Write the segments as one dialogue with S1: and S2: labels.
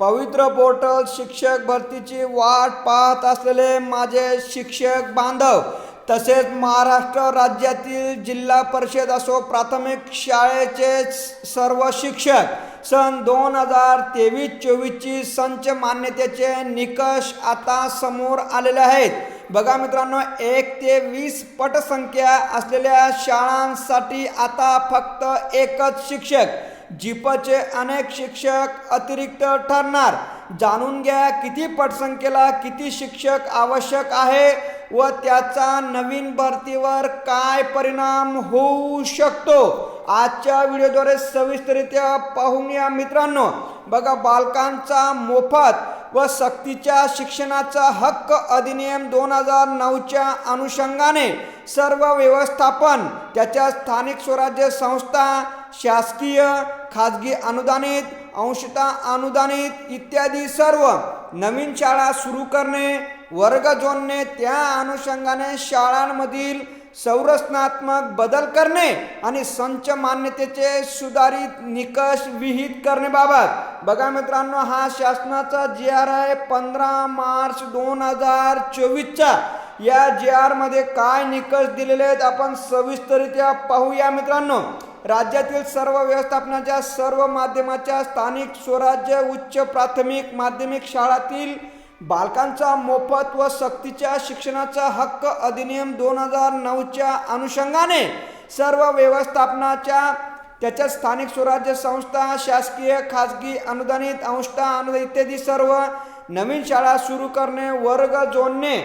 S1: पवित्र पोर्टल शिक्षक भरतीची वाट पाहत असलेले माझे शिक्षक बांधव तसेच महाराष्ट्र राज्यातील जिल्हा परिषद असो प्राथमिक शाळेचे सर्व शिक्षक सन दोन हजार तेवीस चोवीसची संच मान्यतेचे निकष आता समोर आलेले आहेत. बघा मित्रांनो एक ते वीस पटसंख्या असलेल्या शाळांसाठी आता फक्त एकच शिक्षक जीपचे अनेक शिक्षक अतिरिक्त ठरणार. जाणून घ्या किती पटसंख्येला किती शिक्षक आवश्यक आहे व त्याचा नवीन भरतीवर काय परिणाम होऊ शकतो. आजच्या व्हिडिओद्वारे सविस्तरित्या पाहून या मित्रांनो. बघा बालकांचा मोफत व सक्तीच्या शिक्षणाचा हक्क अधिनियम दोन हजार नऊच्या अनुषंगाने सर्व व्यवस्थापन त्याच्या स्थानिक स्वराज्य संस्था शासकीय खाजगी अनुदानित अंशता अनुदानित इत्यादी सर्व नवीन शाळा सुरू करणे वर्ग जोडणे त्या अनुषंगाने शाळांमधील संरचनात्मक बदल करणे आणि संच मान्यतेचे सुधारित निकष विहित करण्याबाबत बघा मित्रांनो हा शासनाचा जी आर आहे पंधरा मार्च दोन हजार चोवीसचा. या जी आरमध्ये काय निकष दिलेले आहेत आपण सविस्तरित्या पाहूया मित्रांनो. राज्यातील सर्व व्यवस्थापनाच्या सर्व माध्यमाच्या स्थानिक स्वराज्य उच्च प्राथमिक माध्यमिक शाळातील बालकांचा मोफत व सक्तीच्या शिक्षणाचा हक्क अधिनियम दोन हजार नऊच्या अनुषंगाने सर्व व्यवस्थापनाच्या त्याच्या स्थानिक स्वराज्य संस्था शासकीय खाजगी अनुदानित अंशता अनुदान इत्यादी सर्व नवीन शाळा सुरू करणे वर्ग जोडणे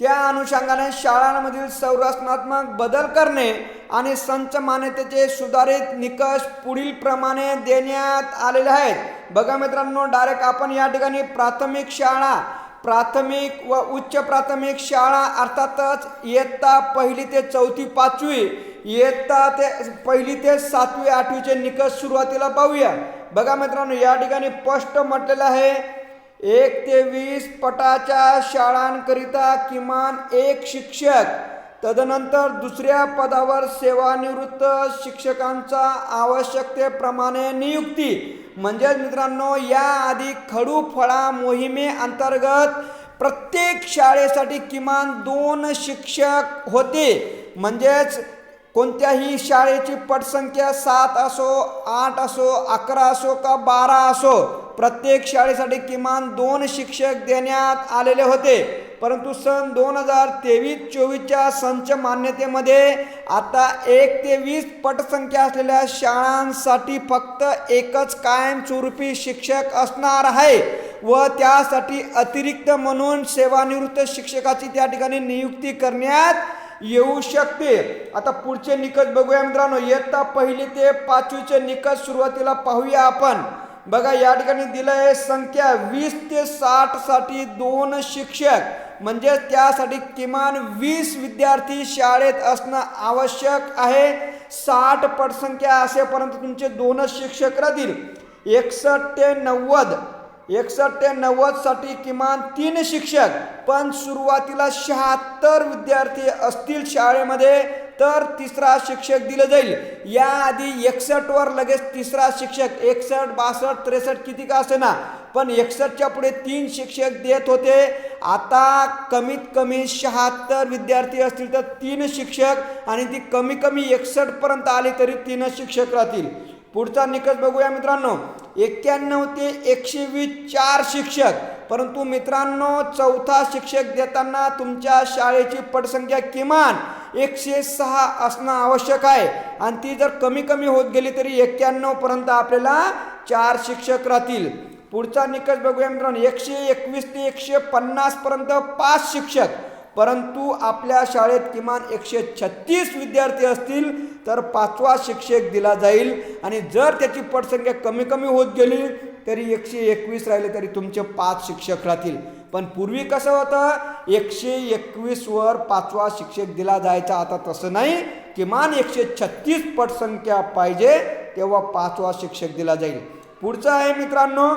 S1: त्या अनुषंगाने शाळांमधील संरचनात्मक बदल करणे आणि संच मान्यतेचे सुधारित निकष पुढील प्रमाणे देण्यात आलेले आहेत. बघा मित्रांनो डायरेक्ट आपण या ठिकाणी प्राथमिक शाळा प्राथमिक व उच्च प्राथमिक शाळा अर्थातच इयत्ता पहिली ते चौथी पाचवी इयत्ता ते पहिली ते सातवी आठवीचे निकष सुरुवातीला पाहूया. बघा मित्रांनो या ठिकाणी स्पष्ट म्हटलेलं आहे एक ते वीस पटाच्या शाळांकरिता किमान एक शिक्षक तदनंतर दुसऱ्या पदावर सेवानिवृत्त शिक्षकांचा आवश्यकतेप्रमाणे नियुक्ती. म्हणजेच मित्रांनो याआधी खडू फळा मोहिमेअंतर्गत प्रत्येक शाळेसाठी किमान दोन शिक्षक होते. म्हणजेच कोणत्याही शाळेची पटसंख्या सात असो आठ असो अकरा असो का बारा असो प्रत्येक शाळेसाठी किमान दोन शिक्षक देण्यात आलेले होते. परंतु सन दोन हजार तेवीस चोवीसच्या संच मान्यतेमध्ये आता एक ते वीस पटसंख्या असलेल्या शाळांसाठी फक्त एकच कायमस्वरूपी शिक्षक असणार आहे व त्यासाठी अतिरिक्त म्हणून सेवानिवृत्त शिक्षकाची त्या ठिकाणी नियुक्ती करण्यात येऊ शकते. आता पुढचे निकष बघूया मित्रांनो. इयत्ता पहिली ते पाचवीचे निकष सुरुवातीला पाहूया आपण. बघा या ठिकाणी दिलं आहे संख्या वीस ते साठसाठी दोन शिक्षक. म्हणजे त्यासाठी किमान वीस विद्यार्थी शाळेत असणं आवश्यक आहे. साठ पटसंख्या असेपर्यंत तुमचे दोनच शिक्षक राहतील. एकसष्ट ते नव्वद. एकसष्ट ते नव्वदसाठी किमान तीन शिक्षक पण सुरुवातीला शहात्तर विद्यार्थी असतील शाळेमध्ये तर तिसरा शिक्षक दिलं जाईल. याआधी एकसष्ट वर लगेच तिसरा शिक्षक एकसष्ट बासष्ट त्रेसष्ट किती का असे ना पण एकसष्टच्या पुढे तीन शिक्षक देत होते. आता कमीत कमी शहात्तर विद्यार्थी असतील तर तीन शिक्षक आणि ती कमी कमी एकसष्ट पर्यंत आली तरी तीन शिक्षक राहतील. पुढचा निकष बघूया मित्रांनो. एक्क्याण्णव ते एकशे वीस चार शिक्षक. परंतु मित्रांनो चौथा शिक्षक देताना तुमच्या शाळेची पटसंख्या किमान एकशे सहा असणं आवश्यक आहे. आणि ती जर कमी कमी होत गेली तरी एक्क्याण्णव पर्यंत आपल्याला चार शिक्षक राहतील. पुढचा निकष बघूया मित्रांनो. एकशे एकवीस ते एकशे पन्नास पर्यंत पाच शिक्षक. परंतु आपल्या शाळेत किमान एकशे छत्तीस विद्यार्थी असतील तर पाचवा शिक्षक दिला जाईल. आणि जर त्याची पटसंख्या कमी कमी होत गेली तरी एकशे एकवीस राहिले तरी तुमचे पाच शिक्षक राहतील. पण पूर्वी कसं होतं? एकशे एकवीसवर पाचवा शिक्षक दिला जायचा. आता तसं नाही. किमान एकशे छत्तीस पटसंख्या पाहिजे तेव्हा पाचवा शिक्षक दिला जाईल. पुढचं आहे मित्रांनो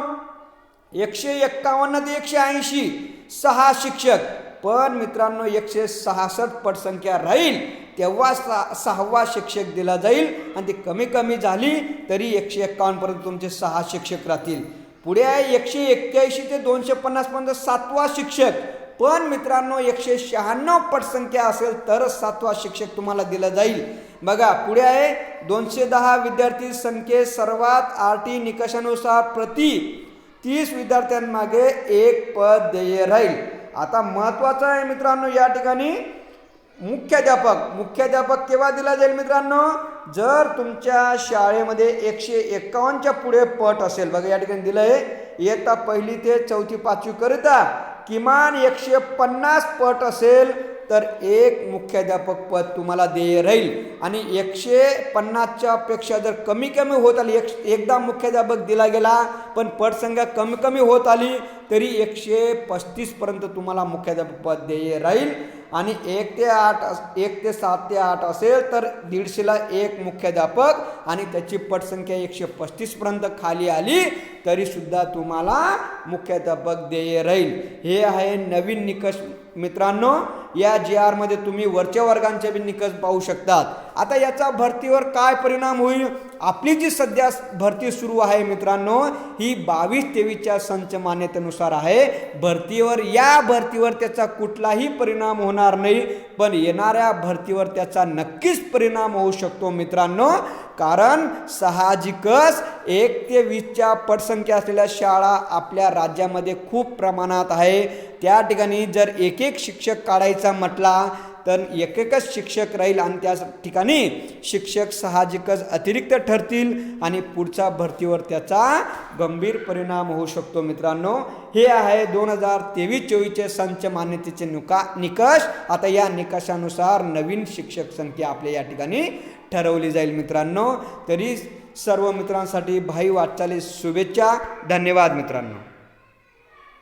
S1: एकशे एक्कावन्न ते एकशे ऐंशी सहा शिक्षक. पण मित्रांनो एकशे सहासष्ट पटसंख्या राहील तेव्हा सा सहावा शिक्षक दिला जाईल. आणि ती कमी कमी झाली तरी एकशे एक्कावन्नपर्यंत तुमचे सहा शिक्षक राहतील. पुढे आहे एकशे एक्क्याऐंशी ते दोनशे पन्नासपर्यंत सातवा शिक्षक. पण मित्रांनो एकशे शहाण्णव पटसंख्या असेल तरच सातवा शिक्षक तुम्हाला दिला जाईल. बघा पुढे आहे दोनशे दहा विद्यार्थी संख्ये सर्वात आर टी निकषानुसार प्रति तीस विद्यार्थ्यांमागे एक पद देय राहील. आता महत्त्वाचं आहे मित्रांनो या ठिकाणी मुख्याध्यापक. मुख्याध्यापक केव्हा दिला जाईल मित्रांनो? जर तुमच्या शाळेमध्ये एकशे एकावन्नच्या पुढे पट असेल बघा या ठिकाणी दिलं आहे इयत्ता पहिली ते चौथी पाचवी करिता किमान एकशे पन्नास पट असेल तर एक मुख्याध्यापक पद तुम्हाला देय राहील. आणि एकशे पन्नासच्या पेक्षा जर कमी कमी होत आली एक एकदा मुख्याध्यापक दिला गेला पण पटसंख्या कमी कमी होत आली तरी एकशे पस्तीसपर्यंत तुम्हाला मुख्याध्यापक पद देय राहील. आणि एक ते आठ एक ते सात ते आठ असेल तर दीडशेला एक मुख्याध्यापक आणि त्याची पटसंख्या एकशे पस्तीसपर्यंत खाली आली तरीसुद्धा तुम्हाला मुख्याध्यापक देय राहील. हे आहे नवीन निकष. मित्रांनो या जी आरमध्ये तुम्ही वरच्या वर्गांचे बी निकष पाहू शकतात. आता याचा भरतीवर काय परिणाम होईल? आपली जी सध्या भरती सुरू आहे मित्रांनो ही बावीस तेवीसच्या संच मान्यतेनुसार आहे. भरतीवर या भरतीवर त्याचा कुठलाही परिणाम होणार नाही. पण येणाऱ्या भरतीवर त्याचा नक्कीच परिणाम होऊ शकतो मित्रांनो. कारण साहजिकच एक ते वीसच्या पटसंख्या असलेल्या शाळा आपल्या राज्यामध्ये खूप प्रमाणात आहे. त्या ठिकाणी जर एक एक शिक्षक काढायचा म्हटला तर एक एकच शिक्षक राहील आणि त्या ठिकाणी शिक्षक साहजिकच अतिरिक्त ठरतील आणि पुढच्या भरतीवर त्याचा गंभीर परिणाम होऊ शकतो मित्रांनो. हे आहे दोन हजार तेवीस चोवीसचे संच मान्यतेचे नुका निकष. आता या निकषानुसार नवीन शिक्षक संख्या आपल्या या ठिकाणी ठरवली जाईल मित्रांनो. तरी सर्व मित्रांसाठी भाई वाटचाली शुभेच्छा. धन्यवाद मित्रांनो.